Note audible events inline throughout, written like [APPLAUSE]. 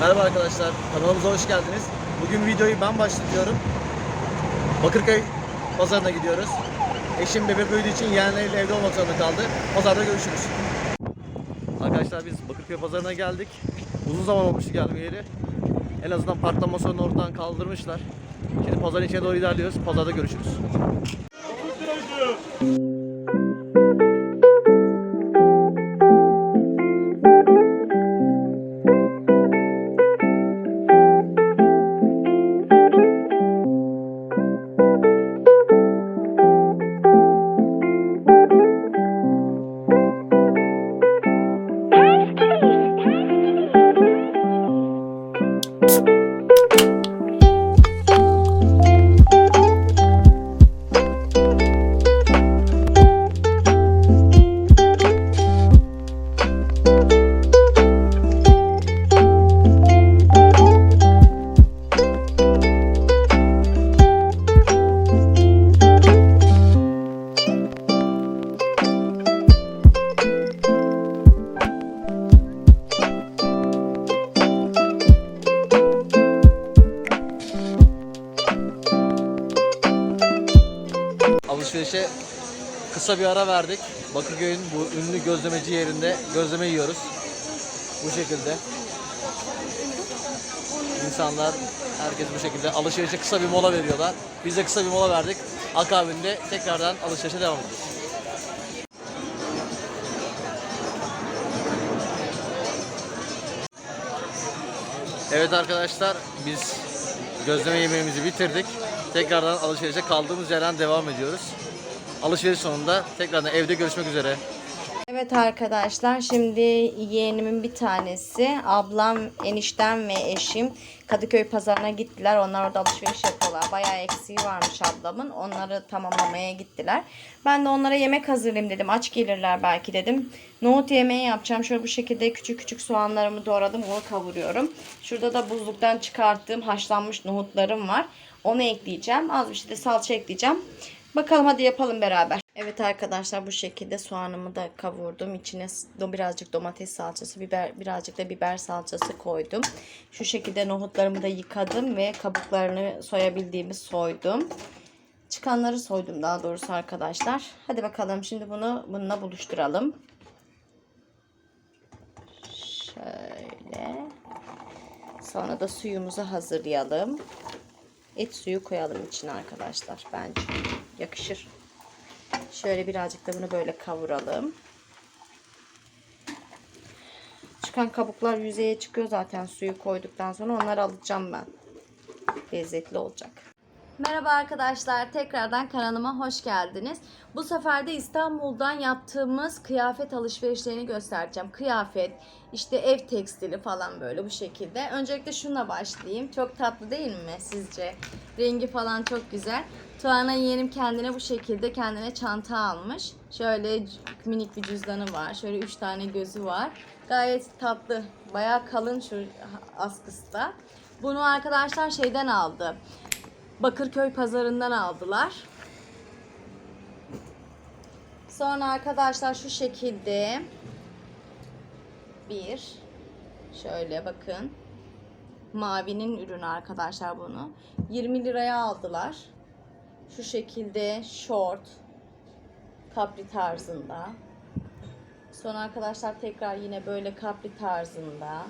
Merhaba arkadaşlar, kanalımıza hoş geldiniz. Bugün videoyu ben başlatıyorum. Bakırköy pazarına gidiyoruz. Eşim bebek büyüdüğü için yeğenleriyle evde olmak zorunda kaldı. Pazarda görüşürüz. Arkadaşlar biz Bakırköy pazarına geldik. Uzun zaman olmuştu gelmeyeli. En azından parklama sorunu ortadan kaldırmışlar. Şimdi pazarın içine doğru ilerliyoruz. Pazarda görüşürüz. Alışverişe kısa bir ara verdik. Bakırköy'ün bu ünlü gözlemeci yerinde gözleme yiyoruz. Bu şekilde. İnsanlar, herkes bu şekilde alışverişe kısa bir mola veriyorlar. Biz de kısa bir mola verdik. Akabinde tekrardan alışverişe devam ediyoruz. Evet arkadaşlar biz gözleme yemeğimizi bitirdik. Tekrardan alışverişe kaldığımız yerden devam ediyoruz. Alışveriş sonunda tekrardan evde görüşmek üzere. Evet arkadaşlar şimdi yeğenimin bir tanesi ablam eniştem ve eşim Kadıköy pazarına gittiler. Onlar orada alışveriş yapıyorlar. Bayağı eksiği varmış ablamın. Onları tamamlamaya gittiler. Ben de onlara yemek hazırlayayım dedim. Aç gelirler belki dedim. Nohut yemeği yapacağım. Şöyle bu şekilde küçük küçük soğanlarımı doğradım. Onu kavuruyorum. Şurada da buzluktan çıkarttığım haşlanmış nohutlarım var. Onu ekleyeceğim. Az bir şey de salça ekleyeceğim. Bakalım hadi yapalım beraber. Evet arkadaşlar bu şekilde soğanımı da kavurdum. İçine birazcık domates salçası, biber birazcık da biber salçası koydum. Şu şekilde nohutlarımı da yıkadım ve kabuklarını soyabildiğimi soydum. Çıkanları soydum daha doğrusu arkadaşlar. Hadi bakalım şimdi bunu bununla buluşturalım. Şöyle. Sonra da suyumuzu hazırlayalım. Et suyu koyalım içine arkadaşlar bence. Yakışır. Şöyle birazcık da bunu böyle kavuralım. Çıkan kabuklar yüzeye çıkıyor zaten suyu koyduktan sonra onları alacağım ben. Lezzetli olacak. Merhaba arkadaşlar. Tekrardan kanalıma hoş geldiniz. Bu sefer de İstanbul'dan yaptığımız kıyafet alışverişlerini göstereceğim. Kıyafet, işte ev tekstili falan böyle bu şekilde. Öncelikle şununla başlayayım. Çok tatlı değil mi sizce? Rengi falan çok güzel. Tuana yeğenim kendine bu şekilde kendine çanta almış. Şöyle minik bir cüzdanı var. Şöyle üç tane gözü var. Gayet tatlı. Bayağı kalın şu askısı da. Bunu arkadaşlar şeyden aldı. Bakırköy pazarından aldılar. Sonra arkadaşlar şu şekilde bir şöyle bakın mavinin ürünü arkadaşlar bunu 20 liraya aldılar. Şu şekilde short kapri tarzında. Sonra arkadaşlar tekrar yine böyle kapri tarzında.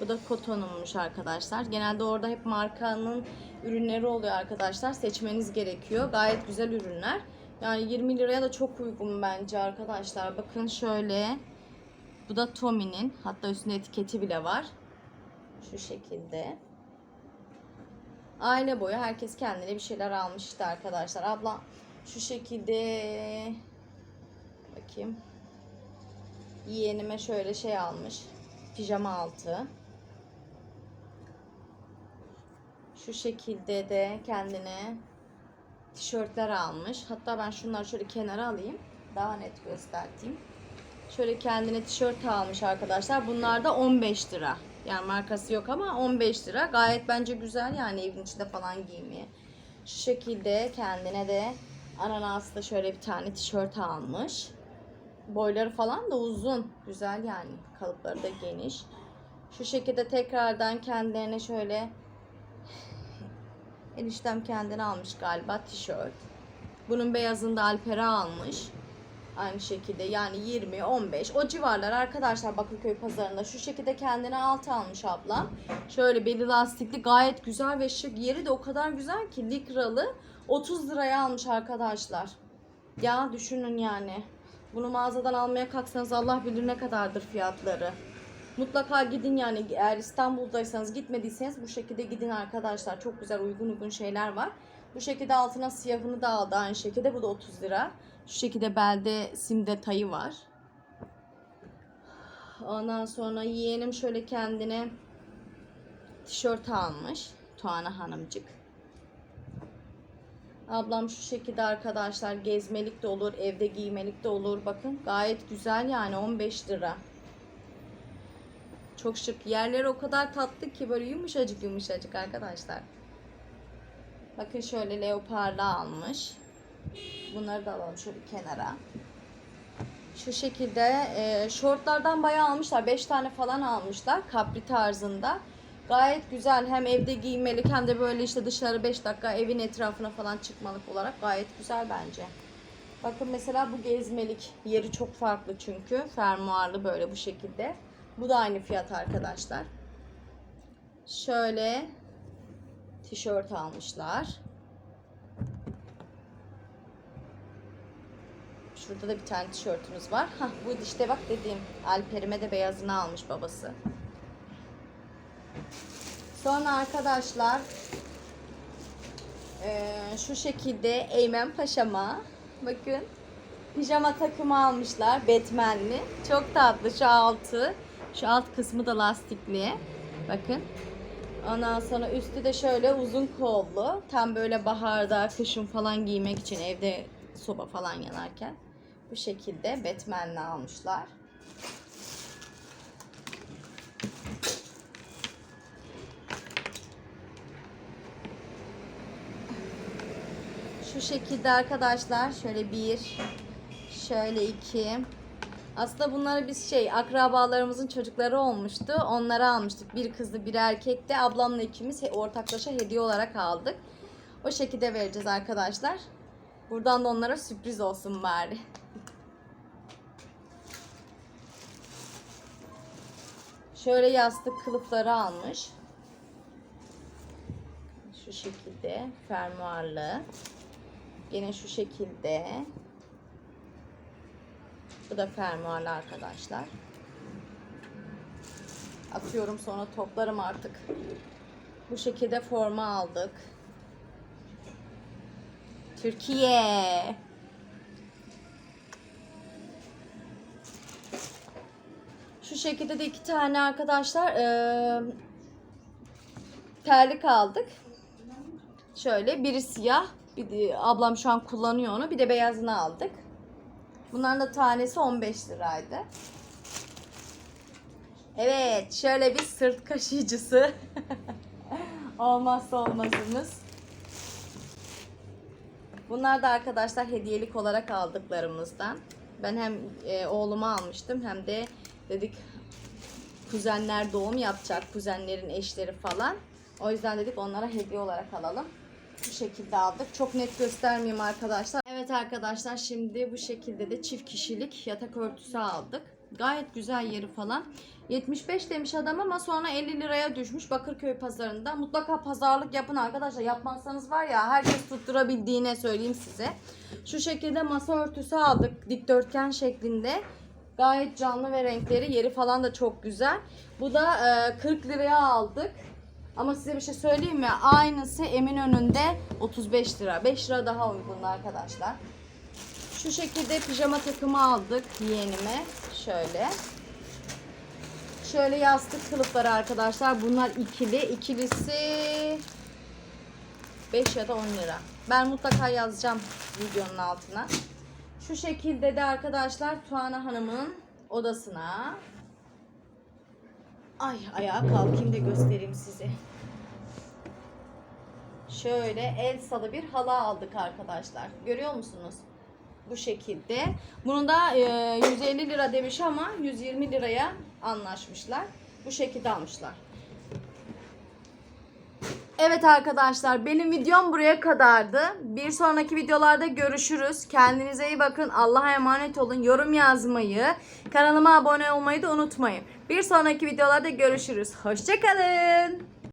Bu da kotonummuş arkadaşlar. Genelde orada hep markanın ürünleri oluyor arkadaşlar. Seçmeniz gerekiyor. Gayet güzel ürünler. Yani 20 liraya da çok uygun bence arkadaşlar. Bakın şöyle. Bu da Tommy'nin. Hatta üstünde etiketi bile var. Şu şekilde. Aile boyu herkes kendine bir şeyler almış işte arkadaşlar. Abla şu şekilde bakayım. Yeğenime şöyle şey almış. Pijama altı. Şu şekilde de kendine tişörtler almış. Hatta ben şunları şöyle kenara alayım. Daha net göstereyim. Şöyle kendine tişört almış arkadaşlar. Bunlar da 15 lira. Yani markası yok ama 15 lira. Gayet bence güzel yani evin içinde falan giymeye. Şu şekilde kendine de ananaslı şöyle bir tane tişört almış. Boyları falan da uzun. Güzel yani. Kalıpları da geniş. Şu şekilde tekrardan kendilerine şöyle eniştem kendine almış galiba tişört. Bunun beyazını da Alper'e almış. Aynı şekilde yani 20, 15 o civarlar arkadaşlar Bakırköy pazarında şu şekilde kendine alt almış ablam. Şöyle beli lastikli gayet güzel ve şık. Yeri de o kadar güzel ki likralı 30 liraya almış arkadaşlar. Ya düşünün yani. Bunu mağazadan almaya kalksanız Allah bilir ne kadardır fiyatları. Mutlaka gidin yani eğer İstanbul'daysanız gitmediyseniz bu şekilde gidin arkadaşlar. Çok güzel uygun uygun şeyler var. Bu şekilde altına siyahını da aldı aynı şekilde. Bu da 30 lira. Şu şekilde belde sim detayı var. Ondan sonra yeğenim şöyle kendine tişört almış. Tuana Hanımcık. Ablam şu şekilde arkadaşlar gezmelik de olur, evde giymelik de olur. Bakın gayet güzel yani 15 lira. Çok şık. Yerleri o kadar tatlı ki böyle yumuşacık yumuşacık arkadaşlar. Bakın şöyle leoparlı almış. Bunları da alalım şöyle kenara. Şu şekilde e, şortlardan bayağı almışlar. 5 tane falan almışlar. Kapri tarzında. Gayet güzel. Hem evde giymelik hem de böyle işte dışarı 5 dakika evin etrafına falan çıkmalık olarak gayet güzel bence. Bakın mesela bu gezmelik. Yeri çok farklı çünkü. Fermuarlı böyle bu şekilde. Bu da aynı fiyat arkadaşlar. Şöyle tişört almışlar. Şurada da bir tane tişörtümüz var. Hah bu işte bak dediğim Alper'ime de beyazını almış babası. Sonra arkadaşlar eee, şu şekilde Eymen Paşa'ma bakın pijama takımı almışlar Batman'li. Çok tatlı şu altı. Şu alt kısmı da lastikli. Bakın. Ondan sonra üstü de şöyle uzun kollu. Tam böyle baharda, kışın falan giymek için evde soba falan yanarken. Bu şekilde Batman'le almışlar. Şu şekilde arkadaşlar şöyle bir, şöyle iki. Aslında bunları biz şey akrabalarımızın çocukları olmuştu. Onlara almıştık. Bir kızdı bir erkekti. Ablamla ikimiz ortaklaşa hediye olarak aldık. O şekilde vereceğiz arkadaşlar. Buradan da onlara sürpriz olsun bari. Şöyle yastık kılıfları almış. Şu şekilde fermuarlı. Yine şu şekilde. Bu da fermuarlı arkadaşlar. Atıyorum sonra toplarım artık. Bu şekilde forma aldık. Türkiye. Şu şekilde de iki tane arkadaşlar eee, terlik aldık. Şöyle biri siyah, bir de, ablam şu an kullanıyor onu. Bir de beyazını aldık. Bunların da tanesi 15 liraydı. Evet, şöyle bir sırt kaşıyıcısı. [LAUGHS] Olmazsa olmazımız. Bunlar da arkadaşlar hediyelik olarak aldıklarımızdan. Ben hem e, oğluma almıştım hem de dedik kuzenler doğum yapacak, kuzenlerin eşleri falan. O yüzden dedik onlara hediye olarak alalım. Bu şekilde aldık. Çok net göstermeyeyim arkadaşlar. Evet arkadaşlar şimdi bu şekilde de çift kişilik yatak örtüsü aldık. Gayet güzel yeri falan. 75 demiş adam ama sonra 50 liraya düşmüş Bakırköy pazarında. Mutlaka pazarlık yapın arkadaşlar. Yapmazsanız var ya herkes tutturabildiğine söyleyeyim size. Şu şekilde masa örtüsü aldık dikdörtgen şeklinde. Gayet canlı ve renkleri yeri falan da çok güzel. Bu da e, 40 liraya aldık. Ama size bir şey söyleyeyim mi? Aynısı Eminönü'nde 35 lira. 5 lira daha uygun arkadaşlar. Şu şekilde pijama takımı aldık yeğenime. Şöyle. Şöyle yastık kılıfları arkadaşlar. Bunlar ikili. İkilisi 5 ya da 10 lira. Ben mutlaka yazacağım videonun altına. Şu şekilde de arkadaşlar Tuana Hanım'ın odasına Ay ayağa kalkayım da göstereyim size. Şöyle el salı bir halı aldık arkadaşlar. Görüyor musunuz? Bu şekilde. Bunun da e, 150 lira demiş ama 120 liraya anlaşmışlar. Bu şekilde almışlar. Evet arkadaşlar benim videom buraya kadardı. Bir sonraki videolarda görüşürüz. Kendinize iyi bakın. Allah'a emanet olun. Yorum yazmayı, kanalıma abone olmayı da unutmayın. Bir sonraki videolarda görüşürüz. Hoşçakalın.